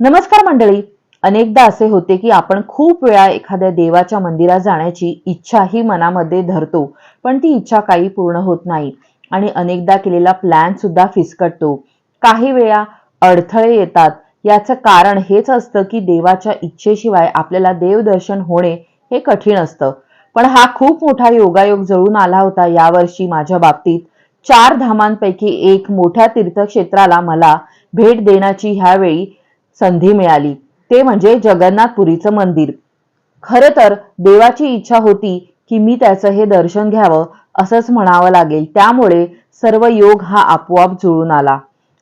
नमस्कार मंडळी. अनेकदा असे होते की आपण खूप वेळा एखाद्या देवाच्या मंदिरात जाण्याची इच्छाही मनामध्ये धरतो पण ती इच्छा काही पूर्ण होत नाही आणि अनेकदा केलेला प्लॅन सुद्धा फिसकटतो. काही वेळा अडथळे येतात. याचं कारण हेच असतं की देवाच्या इच्छेशिवाय आपल्याला देवदर्शन होणे हे कठीण असतं. पण हा खूप मोठा योगायोग जळून आला होता यावर्षी माझ्या बाबतीत. चार धामांपैकी एक मोठ्या तीर्थक्षेत्राला मला भेट देण्याची ह्यावेळी संधी मिळाली. ते म्हणजे जगन्नाथपुरीचं मंदिर. खरं तर देवाची इच्छा होती की मी त्याचं हे दर्शन घ्यावं असंच म्हणावं लागेल. त्यामुळे सर्व योग हा आपोआप जुळून आला.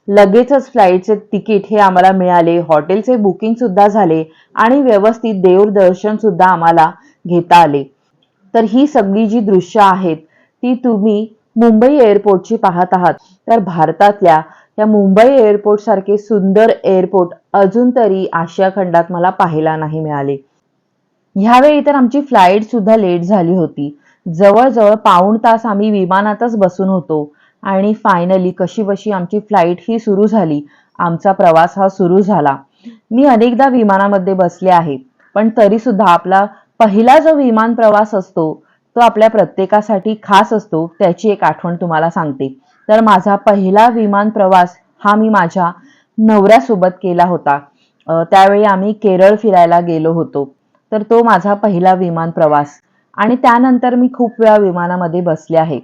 लगेचच फ्लाईटचे तिकीट हे आम्हाला मिळाले. हॉटेलचे बुकिंग सुद्धा झाले आणि व्यवस्थित देवदर्शन सुद्धा आम्हाला घेता आले. तर ही सगळी जी दृश्य आहेत ती तुम्ही मुंबई एअरपोर्टची पाहत आहात. तर भारतातल्या या मुंबई एअरपोर्ट सारखे सुंदर एअरपोर्ट अजून तरी आशिया खंडात मला पाहायला नाही मिळाले. ह्यावेळी तर आमची फ्लाईट सुद्धा लेट झाली होती. जवळजवळ पाऊण तास आम्ही विमानातच बसून होतो. आणि फायनली कशी बशी आमची फ्लाईट ही सुरू झाली. आमचा प्रवास हा सुरू झाला. मी अनेकदा विमानामध्ये बसले आहे. पण तरी सुद्धा आपला पहिला जो विमान प्रवास असतो तो आपल्या प्रत्येकासाठी खास असतो त्याची एक आठवण तुम्हाला सांगते. तर माझा पहिला विमान प्रवास हा मी माझ्या नवऱ्यासोबत केला होता. त्यावेळी आम्ही केरळ फिरायला गेलो होतो. तर तो माझा पहिला विमान प्रवास. आणि त्यानंतर मी खूप वेळा विमानामध्ये बसले आहे.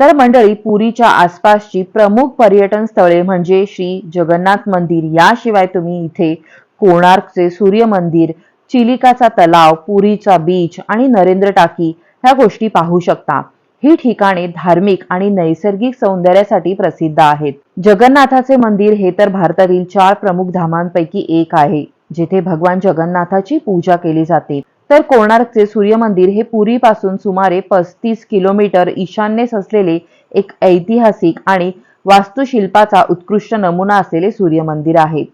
तर मंडळी पुरीच्या आसपासची प्रमुख पर्यटन स्थळे म्हणजे श्री जगन्नाथ मंदिर. याशिवाय तुम्ही इथे कोणार्कचे सूर्य मंदिर चिलिकाचा तलाव पुरीचा बीच आणि नरेंद्र टाकी ह्या गोष्टी पाहू शकता. ही ठिकाणे धार्मिक आणि नैसर्गिक सौंदर्यासाठी प्रसिद्ध आहेत. जगन्नाथाचे मंदिर हे तर भारतातील चार प्रमुख धामांपैकी एक आहे जिथे भगवान जगन्नाथाची पूजा केली जाते. तर कोणार्कचे सूर्य मंदिर हे पुरीपासून सुमारे पस्तीस किलोमीटर ईशान्येस असलेले एक ऐतिहासिक आणि वास्तुशिल्पाचा उत्कृष्ट नमुना असलेले सूर्य मंदिर आहे.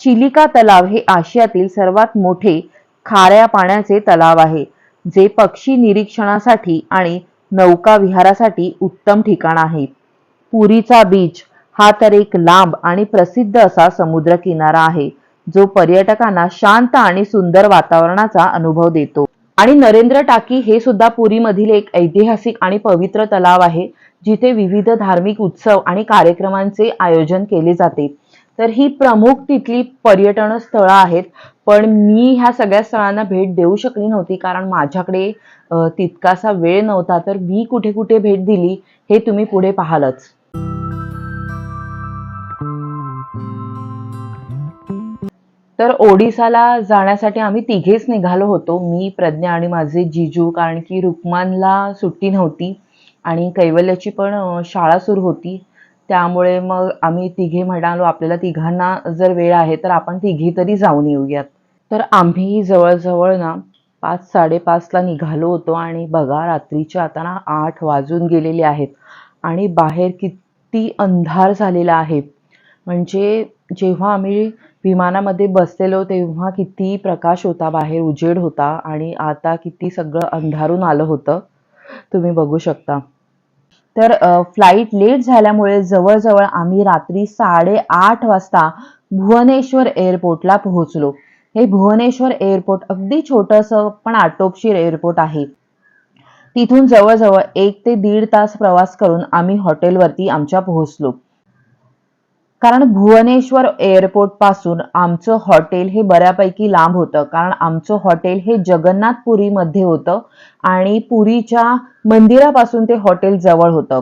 चिलिका तलाव हे आशियातील सर्वात मोठे खाऱ्या पाण्याचे तलाव आहे जे पक्षी निरीक्षणासाठी आणि नौका विहारासाठी उत्तम ठिकाण आहे. पुरीचा बीच हा तर एक लांब आणि प्रसिद्ध असा समुद्र किनारा आहे जो पर्यटकांना शांत आणि सुंदर वातावरणाचा अनुभव देतो. आणि नरेंद्र टाकी हे सुद्धा पुरीमधील एक ऐतिहासिक आणि पवित्र तलाव आहे जिथे विविध धार्मिक उत्सव आणि कार्यक्रमांचे आयोजन केले जाते. तर ही प्रमुख तिथली पर्यटन स्थळं आहेत पण मी ह्या सगळ्या स्थळांना भेट देऊ शकली नव्हती कारण माझ्याकडे तितकासा वेळ नव्हता तर मी कुठे कुठे भेट दिली हे तुम्ही पुढे पाहालच. तर ओडिसाला जाण्यासाठी आम्ही तिघेच निघालो होतो. मी प्रज्ञा आणि माझे जिजू कारण की रुक्मानला सुट्टी नव्हती आणि कैवल्याची पण शाळा सुरू होती. त्यामुळे मग आम्ही तिघे म्हणालो आपल्याला तिघांना जर वेळ आहे तर आपण तिघी तरी जाऊन येऊयात. तर आम्ही जवळजवळ ना पाच साडेपाचला निघालो होतो आणि बघा रात्रीचे आता ना आठ वाजून गेलेले आहेत आणि बाहेर किती अंधार झालेला आहे. म्हणजे जेव्हा आम्ही विमानामध्ये बसलेलो तेव्हा किती प्रकाश होता बाहेर उजेड होता आणि आता किती सगळं अंधारून आलं होतं. तुम्ही बघू शकता. तर फ्लाईट लेट झाल्यामुळे जवळजवळ आम्ही रात्री साडेआठ वाजता भुवनेश्वर एअरपोर्टला पोहोचलो. हे भुवनेश्वर एअरपोर्ट अगदी छोटंसं पण आटोपशीर एअरपोर्ट आहे. तिथून जवळजवळ एक ते दीड तास प्रवास करून आम्ही हॉटेलवरती आमच्या पोहोचलो. कारण भुवनेश्वर एअरपोर्टपासून आमचं हॉटेल हे बऱ्यापैकी लांब होतं. कारण आमचं हॉटेल हे जगन्नाथपुरीमध्ये होतं आणि पुरीच्या मंदिरापासून ते हॉटेल जवळ होतं.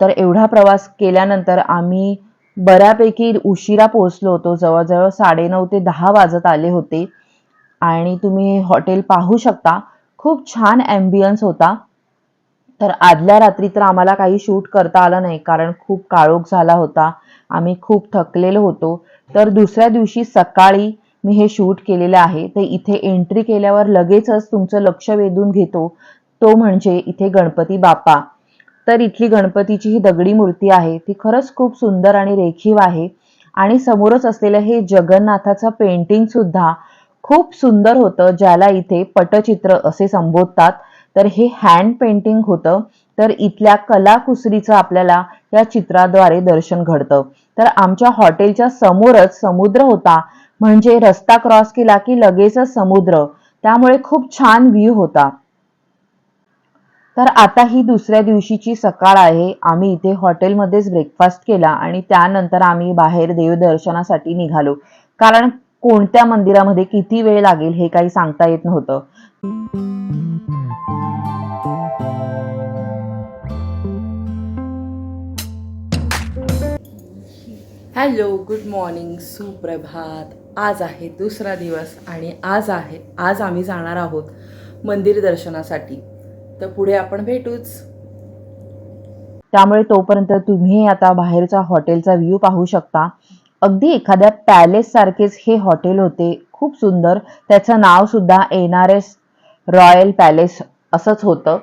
तर एवढा प्रवास केल्यानंतर आम्ही बऱ्यापैकी उशिरा पोहोचलो होतो. जवळजवळ साडेनऊ ते दहा वाजत आले होते. आणि तुम्ही हॉटेल पाहू शकता. खूप छान ॲम्बियन्स होता. तर आदल्या रात्री तर आम्हाला काही शूट करता आलं नाही. कारण खूप काळोख झाला होता. आम्ही खूप थकलेलो होतो. तर दुसऱ्या दिवशी सकाळी मी हे शूट केलेलं आहे. ते इथे एंट्री केल्यावर लगेचच तुमचं लक्ष वेधून घेतो. तो म्हणजे इथे गणपती बाप्पा. तर इथली गणपतीची ही दगडी मूर्ती आहे. ती खरंच खूप सुंदर आणि रेखीव आहे. आणि समोरच असलेलं हे जगन्नाथाचं पेंटिंग सुद्धा खूप सुंदर होतं ज्याला इथे पटचित्र असे संबोधतात. तर हे हँड पेंटिंग होतं. तर इथल्या कलाकुसरीचं आपल्याला या चित्राद्वारे दर्शन घडतं. तर आमच्या हॉटेलच्या समोरच समुद्र होता. म्हणजे रस्ता क्रॉस केला की लगेचच समुद्र. त्यामुळे खूप छान व्ह्यू होता. तर आता ही दुसऱ्या दिवशीची सकाळ आहे. आम्ही इथे हॉटेलमध्येच ब्रेकफास्ट केला आणि त्यानंतर आम्ही बाहेर देवदर्शनासाठी निघालो. कारण कोणत्या मंदिरामध्ये किती वेळ लागेल हे काही सांगता येत नव्हतं. हॅलो गुड मॉर्निंग सुप्रभात. आज आहे दुसरा दिवस आणि आज आहे आज आम्ही जाणार आहोत मंदिर दर्शनासाठी. तर पुढे आपण भेटूच. त्यामुळे तोपर्यंत तुम्ही आता बाहेरचा हॉटेलचा व्ह्यू पाहू शकता. अगदी एखाद्या पॅलेस सारखेच हे हॉटेल होते. खूप सुंदर. त्याचं नाव सुद्धा N R S royal palace असंच होतं.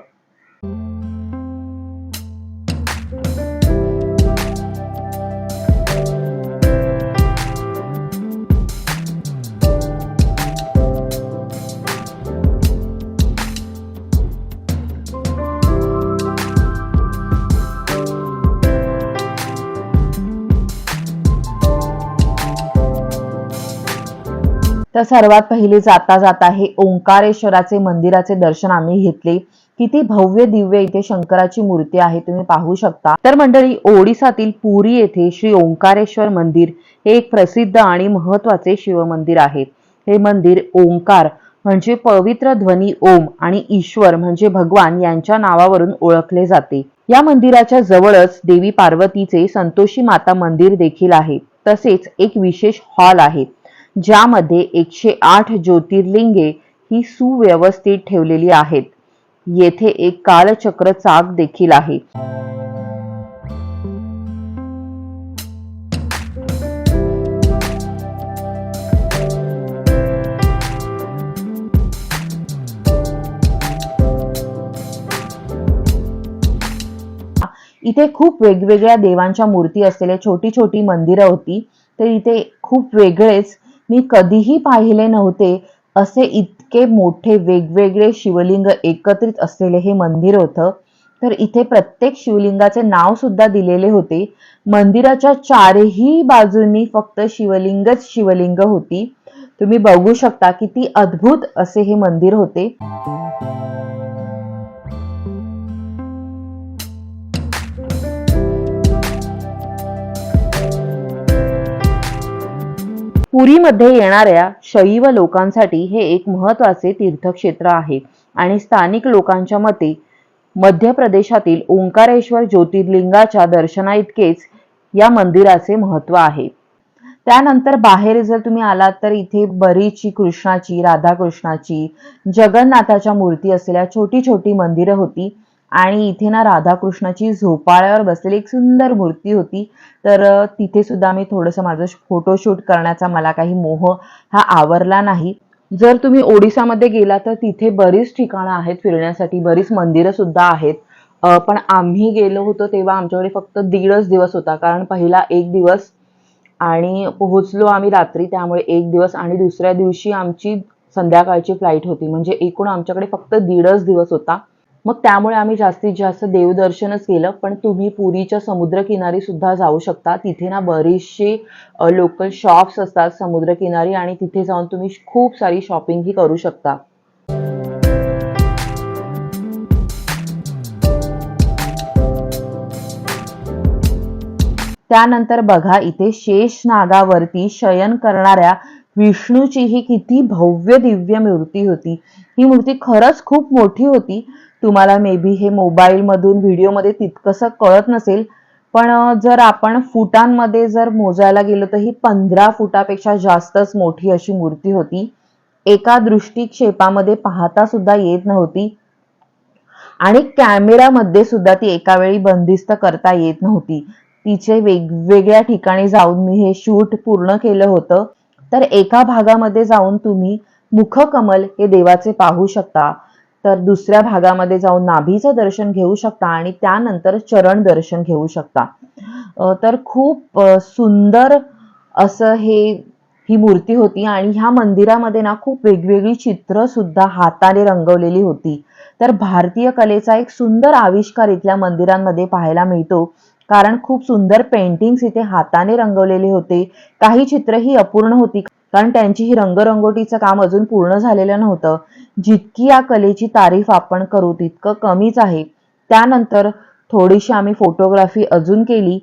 तर सर्वात पहिले जाता जाता हे ओंकारेश्वराचे मंदिराचे दर्शन आम्ही घेतले. किती भव्य दिव्य इथे शंकराची मूर्ती आहे तुम्ही पाहू शकता. तर मंडळी ओडिसातील पुरी येथे श्री ओंकारेश्वर मंदिर हे एक प्रसिद्ध आणि महत्त्वाचे शिवमंदिर आहे. हे मंदिर ओंकार म्हणजे पवित्र ध्वनी ओम आणि ईश्वर म्हणजे भगवान यांच्या नावावरून ओळखले जाते. या मंदिराच्या जवळच देवी पार्वतीचे संतोषी माता मंदिर देखील आहे. तसेच एक विशेष हॉल आहे. ज्यामध्ये एकशे आठ ज्योतिर्लिंगे ही सुव्यवस्थित ठेवलेली आहेत. येथे एक कालचक्र चाक देखील आहे. इथे खूप वेगवेगळ्या देवांच्या मूर्ती असलेल्या छोटी छोटी मंदिरं होती. तर इथे खूप वेगळेच मी कधीही पाहिले नव्हते असे इतके मोठे वेगवेगळे शिवलिंग एकत्रित असलेले हे मंदिर होतं. तर इथे प्रत्येक शिवलिंगाचे नाव सुद्धा दिलेले होते. मंदिराच्या चारही बाजूंनी फक्त शिवलिंगच शिवलिंग होती. तुम्ही बघू शकता किती अद्भुत असे हे मंदिर होते. पुरीमध्ये येणाऱ्या शैव लोकांसाठी हे एक महत्त्वाचे तीर्थक्षेत्र आहे. आणि स्थानिक लोकांच्या मते मध्य प्रदेशातील ओंकारेश्वर ज्योतिर्लिंगाच्या दर्शनाइतकेच या मंदिराचे महत्त्व आहे. त्यानंतर बाहेर जर तुम्ही आलात तर इथे बरीचशी कृष्णाची राधाकृष्णाची जगन्नाथाच्या मूर्ती असलेल्या छोटी छोटी मंदिरं होती. आणि इथे ना राधाकृष्णाची झोपाळ्यावर बसलेली एक सुंदर मूर्ती होती. तर तिथे सुद्धा मी थोडंसं माझं फोटोशूट करण्याचा मला काही मोह हा आवरला नाही. जर तुम्ही ओडिसामध्ये गेला तर तिथे बरीच ठिकाणं आहेत फिरण्यासाठी बरीच मंदिरं सुद्धा आहेत. पण आम्ही गेलो होतो तेव्हा आमच्याकडे फक्त दीडच दिवस होता. कारण पहिला एक दिवस आणि पोहोचलो आम्ही रात्री त्यामुळे एक दिवस आणि दुसऱ्या दिवशी आमची संध्याकाळची फ्लाईट होती. म्हणजे एकूण आमच्याकडे फक्त दीडच दिवस होता. मग त्यामुळे आम्ही जास्तीत जास्त देवदर्शनच केलं पण तुम्ही पुरीच्या समुद्रकिनारी सुद्धा जाऊ शकता. तिथे ना बरेचसे लोकल शॉप्स असतात समुद्रकिनारी आणि तिथे जाऊन तुम्ही खूप सारी शॉपिंगही करू शकता. त्यानंतर बघा इथे शेष नागावरती शयन करणाऱ्या विष्णूची ही किती भव्य दिव्य मूर्ती होती. ही मूर्ती खरंच खूप मोठी होती. तुम्हाला मे बी हे मोबाईल मधून व्हिडिओमध्ये तितकंसं कळत नसेल पण जर आपण फुटांमध्ये जर मोजायला गेलो तर ही पंधरा फुटापेक्षा जास्तच मोठी अशी मूर्ती होती. एका दृष्टिक्षेपामध्ये पाहता सुद्धा येत नव्हती. आणि कॅमेरामध्ये सुद्धा ती एका वेळी बंदिस्त करता येत नव्हती. तिचे वेगवेगळ्या ठिकाणी जाऊन मी हे शूट पूर्ण केलं होतं. तर एका भागामध्ये जाऊन तुम्ही मुखकमल हे देवाचे पाहू शकता. तर दुसऱ्या भागामध्ये जाऊन नाभीचं दर्शन घेऊ शकता आणि त्यानंतर चरण दर्शन घेऊ शकता. तर खूप सुंदर असं हे ही मूर्ती होती आणि ह्या मंदिरामध्ये ना खूप वेगवेगळी चित्र सुद्धा हाताने रंगवलेली होती. तर भारतीय कलेचा एक सुंदर आविष्कार इथल्या मंदिरांमध्ये पाहायला मिळतो. कारण खूप सुंदर पेंटिंग्स इथे हाताने रंगवलेले होते. काही चित्र ही अपूर्ण होती. कारण त्यांची ही रंगरंगोटीचं काम अजून पूर्ण झालेलं नव्हतं. जितकी या कलेची तारीफ आपण करू तितकं कमीच आहे. त्यानंतर थोडीशी आम्ही फोटोग्राफी अजून केली.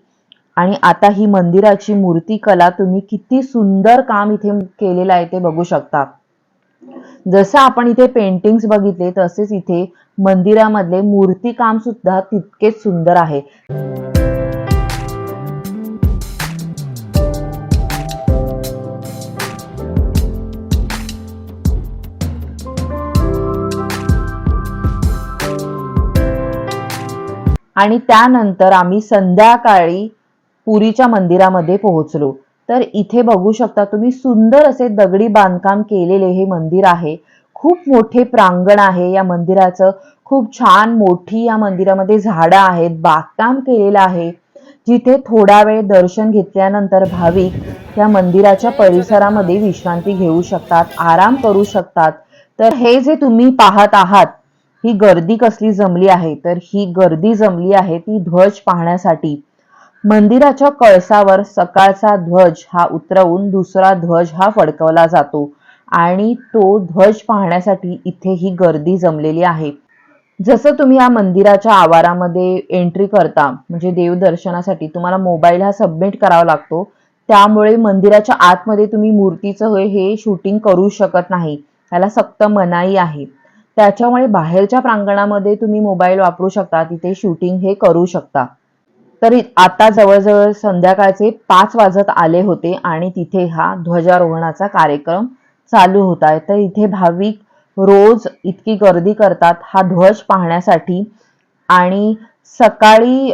आणि आता ही मंदिराची मूर्तिकला तुम्ही किती सुंदर काम इथे केलेलं आहे ते बघू शकता. जसं आपण इथे पेंटिंग्स बघितले तसेच इथे मंदिरामधले मूर्तिकाम सुद्धा तितकेच सुंदर आहे. आणि त्यानंतर आम्ही संध्याकाळी पुरीच्या मंदिरामध्ये पोहोचलो. तर इथे बघू शकता तुम्ही सुंदर असे दगडी बांधकाम केलेले हे मंदिर आहे. खूप मोठे प्रांगण आहे या मंदिराचं. खूप छान मोठी या मंदिरामध्ये झाडं आहेत बागकाम केलेलं आहे. जिथे थोडा वेळ दर्शन घेतल्यानंतर भाविक या मंदिराच्या परिसरामध्ये विश्रांती घेऊ शकतात आराम करू शकतात. तर हे जे तुम्ही पाहत आहात ही गर्दी कसली जमली आहे? तर ही गर्दी जमली आहे ती ध्वज पाहण्यासाठी. मंदिराच्या कळसावर सकाळचा ध्वज हा उतरवून दुसरा ध्वज हा फडकवला जातो आणि तो ध्वज पाहण्यासाठी इथे ही गर्दी जमलेली आहे. जसं तुम्ही या मंदिराच्या आवारामध्ये एंट्री करता म्हणजे देवदर्शनासाठी तुम्हाला मोबाईल हा सबमिट करावा लागतो त्यामुळे मंदिराच्या आतमध्ये तुम्ही मूर्तीचं हे- हे शूटिंग करू शकत नाही. त्याला सक्त मनाई आहे. त्याच्यामुळे बाहेरच्या प्रांगणामध्ये तुम्ही मोबाईल वापरू शकता तिथे शूटिंग हे करू शकता. तर आता जवळजवळ संध्याकाळचे पाच वाजत आले होते आणि तिथे हा ध्वजारोहणाचा कार्यक्रम चालू होता. तर इथे भाविक रोज इतकी गर्दी करतात हा ध्वज पाहण्यासाठी. आणि सकाळी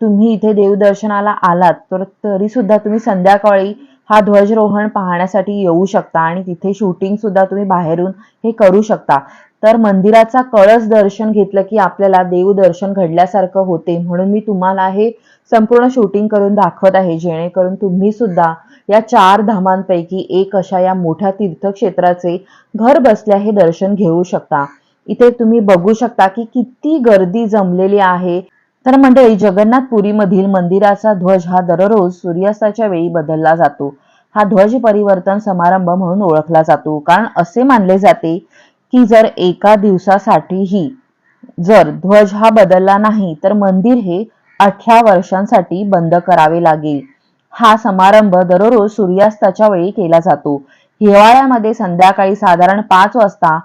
तुम्ही इथे देवदर्शनाला आलात तर तरी सुद्धा तुम्ही संध्याकाळी हा ध्वजरोहण पाहण्यासाठी येऊ शकता आणि तिथे शूटिंग सुद्धा तुम्ही बाहेरून हे करू शकता. तर मंदिराचा कळस दर्शन घेतलं की आपल्याला देव दर्शन घडल्यासारखं होते. म्हणून मी तुम्हाला हे संपूर्ण शूटिंग करून दाखवत आहे. जेणेकरून तुम्ही सुद्धा या चार धामांपैकी एक अशा या मोठ्या तीर्थक्षेत्राचे घर बसल्या हे दर्शन घेऊ शकता. इथे तुम्ही बघू शकता की किती गर्दी जमलेली आहे. तर मंडळी जगन्नाथपुरीमधील मंदिराचा ध्वज हा दररोज सूर्यास्ताच्या वेळी बदलला जातो. हा ध्वज परिवर्तन समारंभ म्हणून ओळखला जातो. कारण असे मानले जाते की जर एका दिवसासाठीही जर ध्वज हा बदलला नाही तर मंदिर हे अठरा वर्षांसाठी बंद करावे लागेल. हा समारंभ दररोज सूर्यास्ताच्या वेळी केला जातो. हिवाळ्यामध्ये संध्याकाळी साधारण पाच वाजता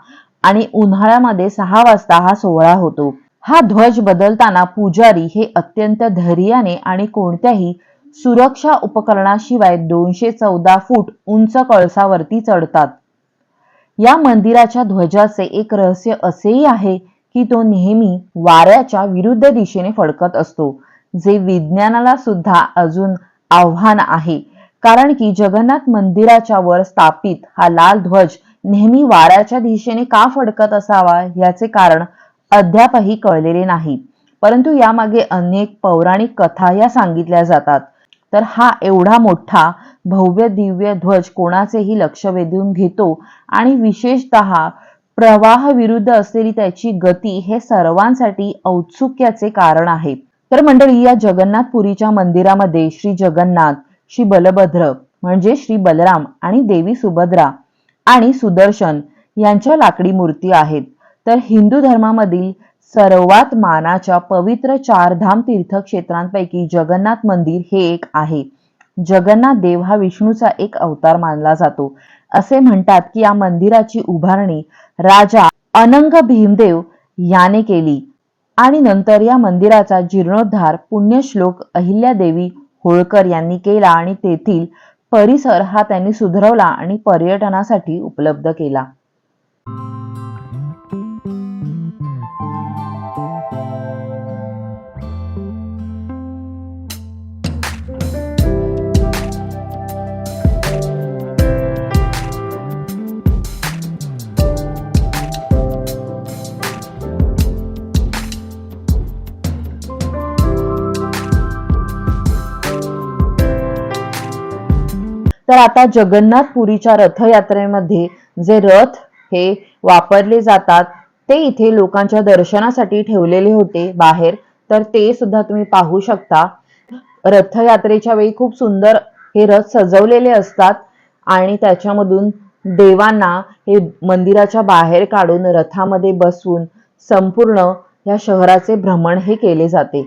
आणि उन्हाळ्यामध्ये सहा वाजता हा सोहळा होतो. हा ध्वज बदलताना पुजारी हे अत्यंत धैर्याने आणि कोणत्याही सुरक्षा उपकरणाशिवाय दोनशे चौदा फूट उंच कळसावरती चढतात. या मंदिराच्या ध्वजाचे एक रहस्य असेही आहे की तो नेहमी वाऱ्याच्या विरुद्ध दिशेने फडकत असतो जे विज्ञानाला सुद्धा अजून आव्हान आहे. कारण की जगन्नाथ मंदिराच्या वर स्थापित हा लाल ध्वज नेहमी वाऱ्याच्या दिशेने का फडकत असावा याचे कारण अद्यापही कळलेले नाही. परंतु यामागे अनेक पौराणिक कथा या सांगितल्या जातात. तर हा एवढा मोठा भव्य दिव्य ध्वज कोणाचेही लक्ष वेधून घेतो आणि विशेषतः प्रवाह विरुद्ध असलेली त्याची गती हे सर्वांसाठी औत्सुक्याचे कारण आहे. तर मंडळी या जगन्नाथपुरीच्या मंदिरामध्ये श्री जगन्नाथ श्री बलभद्र म्हणजे श्री बलराम आणि देवी सुभद्रा आणि सुदर्शन यांच्या लाकडी मूर्ती आहेत. तर हिंदू धर्मामधील सर्वात मानाच्या पवित्र चारधाम तीर्थक्षेत्रांपैकी जगन्नाथ मंदिर हे एक आहे. जगन्नाथ देव हा विष्णूचा एक अवतार मानला जातो. असे म्हणतात की या मंदिराची उभारणी राजा अनंग भीमदेव याने केली. आणि नंतर या मंदिराचा जीर्णोद्धार पुण्यश्लोक अहिल्यादेवी होळकर यांनी केला आणि तेथील परिसर हा त्यांनी सुधरवला आणि पर्यटनासाठी उपलब्ध केला. तर आता जगन्नाथपुरीच्या रथयात्रेमध्ये जे रथ हे वापरले जातात ते इथे लोकांच्या दर्शनासाठी ठेवलेले होते बाहेर. तर ते सुद्धा तुम्ही पाहू शकता. रथयात्रेच्या वेळी खूप सुंदर हे रथ सजवलेले असतात आणि त्याच्यामधून देवांना हे मंदिराच्या बाहेर काढून रथामध्ये बसवून संपूर्ण या शहराचे भ्रमण हे केले जाते.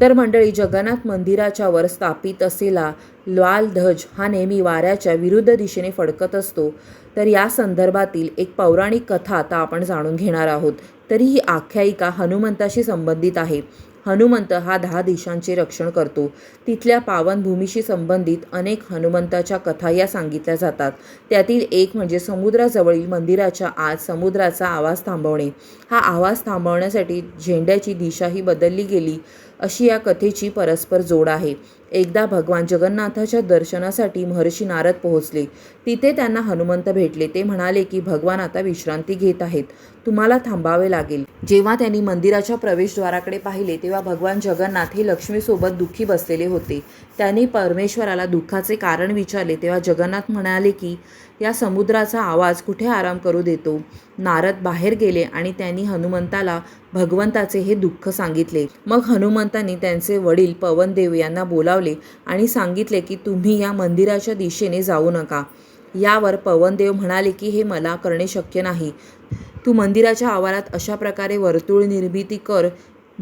तर मंडळी जगन्नाथ मंदिराच्या वर स्थापित असलेला लाल ध्वज हा नेहमी वाऱ्याच्या विरुद्ध दिशेने फडकत असतो. तर या संदर्भातील एक पौराणिक कथा आता आपण जाणून घेणार आहोत. तरी ही आख्यायिका हनुमंताशी संबंधित आहे. हनुमंत हा दहा दिशांचे रक्षण करतो. तिथल्या पावनभूमीशी संबंधित अनेक हनुमंताच्या कथा या सांगितल्या जातात. त्यातील एक म्हणजे समुद्राजवळील मंदिराच्या आत समुद्राचा आवाज थांबवणे. हा आवाज थांबवण्यासाठी झेंड्याची दिशाही बदलली गेली. अशी या कथेची परस्पर जोड आहे. एकदा भगवान जगन्नाथाच्या दर्शनासाठी महर्षी नारद पोहोचले. तिथे त्यांना हनुमंत भेटले. ते म्हणाले की भगवान आता विश्रांती घेत आहेत. तुम्हाला थांबावे लागेल. जेव्हा त्यांनी मंदिराच्या प्रवेशद्वाराकडे पाहिले तेव्हा भगवान जगन्नाथ हे लक्ष्मीसोबत दुःखी बसलेले होते. त्यांनी परमेश्वराला दुःखाचे कारण विचारले. तेव्हा जगन्नाथ म्हणाले की या समुद्राचा आवाज कुठे आराम करू देतो? नारद बाहेर गेले आणि त्यांनी हनुमंताला भगवंताचे हे दुःख सांगितले. मग हनुमंतांनी त्यांचे वडील पवनदेव यांना बोलावले. आणि सांगितले की तुम्ही या मंदिराच्या दिशेने जाऊ नका. यावर पवनदेव म्हणाले की हे मला करणे शक्य नाही. तू मंदिराच्या आवारात अशा प्रकारे वर्तुळ निर्मिती कर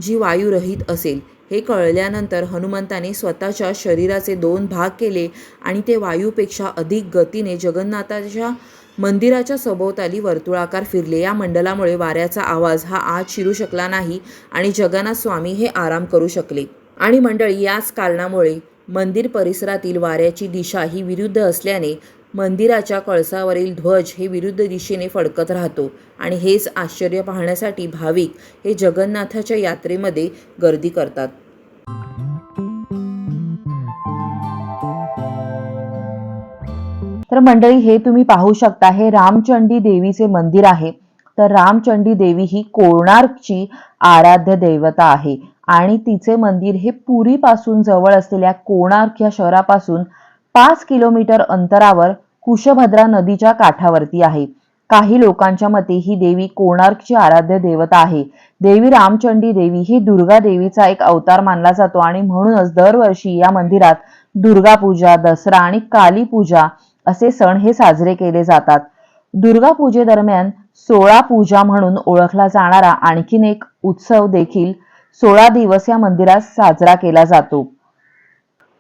जी वायुरहित असेल. हे कळल्यानंतर हनुमंताने स्वतःच्या शरीराचे दोन भाग केले आणि ते वायूपेक्षा अधिक गतीने जगन्नाथाच्या मंदिराच्या सभोवताली वर्तुळाकार फिरले. या मंडलामुळे वाऱ्याचा आवाज हा आत शिरू शकला नाही आणि जगन्नाथ स्वामी हे आराम करू शकले. आणि मंडळी याच कारणामुळे मंदिर परिसरातील वाऱ्याची दिशा ही विरुद्ध असल्याने मंदिराच्या कळसावरील ध्वज हे विरुद्ध दिशेने फडकत राहतो. आणि हेच आश्चर्य पाहण्यासाठी भाविक हे जगन्नाथाच्या यात्रेमध्ये गर्दी करतात. तर मंडळी हे तुम्ही पाहू शकता हे रामचंडी देवीचे मंदिर आहे. तर रामचंडी देवी ही कोणार्कची आराध्य दैवता आहे? आणि तिचे मंदिर हे पुरीपासून जवळ असलेल्या कोणार्क या शहरापासून पाच किलोमीटर अंतरावर कुशभद्रा नदीच्या काठावरती आहे. काही लोकांच्या मते ही देवी कोणार्कची आराध्य देवता आहे. देवी रामचंडी देवी ही दुर्गा देवीचा एक अवतार मानला जातो आणि म्हणूनच दरवर्षी या मंदिरात दुर्गा पूजा दसरा आणि काली पूजा असे सण हे साजरे केले जातात. दुर्गा पूजेदरम्यान सोळा पूजा म्हणून ओळखला जाणारा आणखीन एक उत्सव देखील सोळा दिवस या मंदिरात साजरा केला जातो.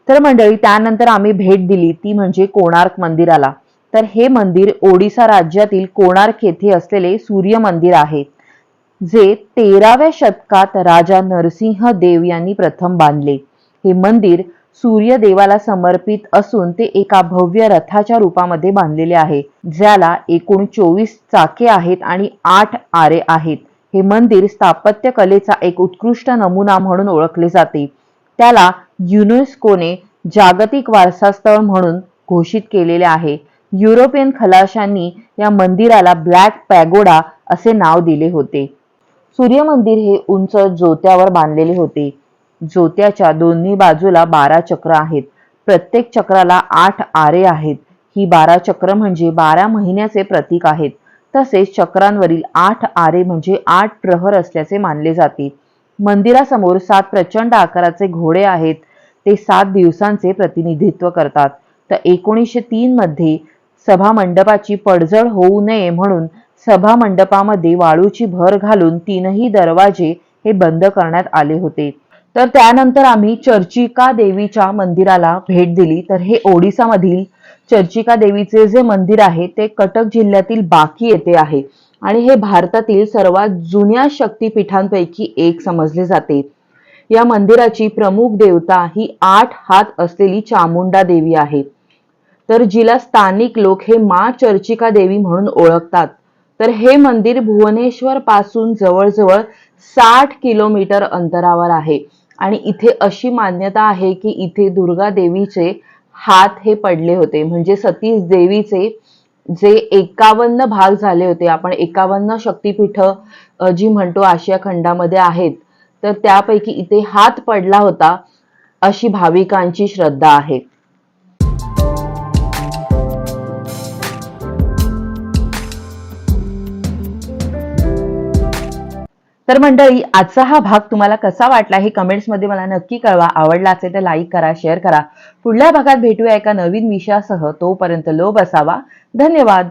तर मंडळी त्यानंतर आम्ही भेट दिली ती म्हणजे कोणार्क मंदिराला. तर हे मंदिर ओडिसा राज्यातील कोणार्क येथे असलेले सूर्य मंदिर आहे जे तेराव्या शतकात राजा नरसिंह देव यांनी प्रथम बांधले. हे मंदिर सूर्यदेवाला समर्पित असून ते एका भव्य रथाच्या रूपामध्ये बांधलेले आहे ज्याला एकूण चोवीस चाके आहेत आणि आठ आरे आहेत. हे मंदिर स्थापत्य कलेचा एक उत्कृष्ट नमुना म्हणून ओळखले जाते. त्याला युनेस्कोने जागतिक वारसा स्थळ म्हणून घोषित केलेले आहे. युरोपियन खलाशांनी या मंदिराला ब्लॅक पॅगोडा असे नाव दिले होते. सूर्य मंदिर हे उंच जोत्यावर बांधलेले होते. जोत्याच्या दोन्ही बाजूला बारा चक्र आहेत. प्रत्येक चक्राला आठ आरे आहेत. ही बारा चक्र म्हणजे बारा महिन्याचे प्रतीक आहेत. तसेच चक्रांवरील आठ आरे म्हणजे आठ प्रहर असल्याचे मानले जाते. मंदिरासमोर सात प्रचंड आकाराचे घोडे आहेत. ते सात दिवसांचे प्रतिनिधित्व करतात. तर एकोणीसशे तीन मध्ये सभा मंडपाची पडझड होऊ नये म्हणून सभा मंडपामध्ये वाळूची भर घालून तीनही दरवाजे हे बंद करण्यात आले होते. तर त्यानंतर आम्ही चर्चिका देवीच्या मंदिराला भेट दिली. तर हे ओडिसामधील चर्चिका देवीचे जे मंदिर आहे ते कटक जिल्ह्यातील बाकी येथे आहे. आणि हे भारतातील सर्वात जुन्या शक्तिपीठांपैकी एक समजले जाते. या मंदिराची प्रमुख देवता ही आठ हात असलेली चामुंडा देवी आहे. तर जिला स्थानिक लोक हे मा चर्चिका देवी म्हणून ओळखतात. तर हे मंदिर भुवनेश्वर पासून जवळजवळ साठ किलोमीटर अंतरावर आहे. आणि इथे अशी मान्यता आहे की इथे दुर्गा देवीचे हात हे पडले होते. म्हणजे सतीश देवीचे जे एकावन्न भाग झाले होते. आपण एकावन्न शक्तिपीठ जी म्हणतो आशिया खंडामध्ये आहेत तर त्यापैकी इथे हात पडला होता अशी भाविकांची श्रद्धा आहे. तर मंडळी आजचा हा भाग तुम्हाला कसा वाटला हे कमेंट्समध्ये मला नक्की कळवा. आवडला असेल तर लाईक करा शेअर करा. पुढल्या भागात भेटूया एका नवीन विषयासह. तोपर्यंत लोभ असावा. धन्यवाद.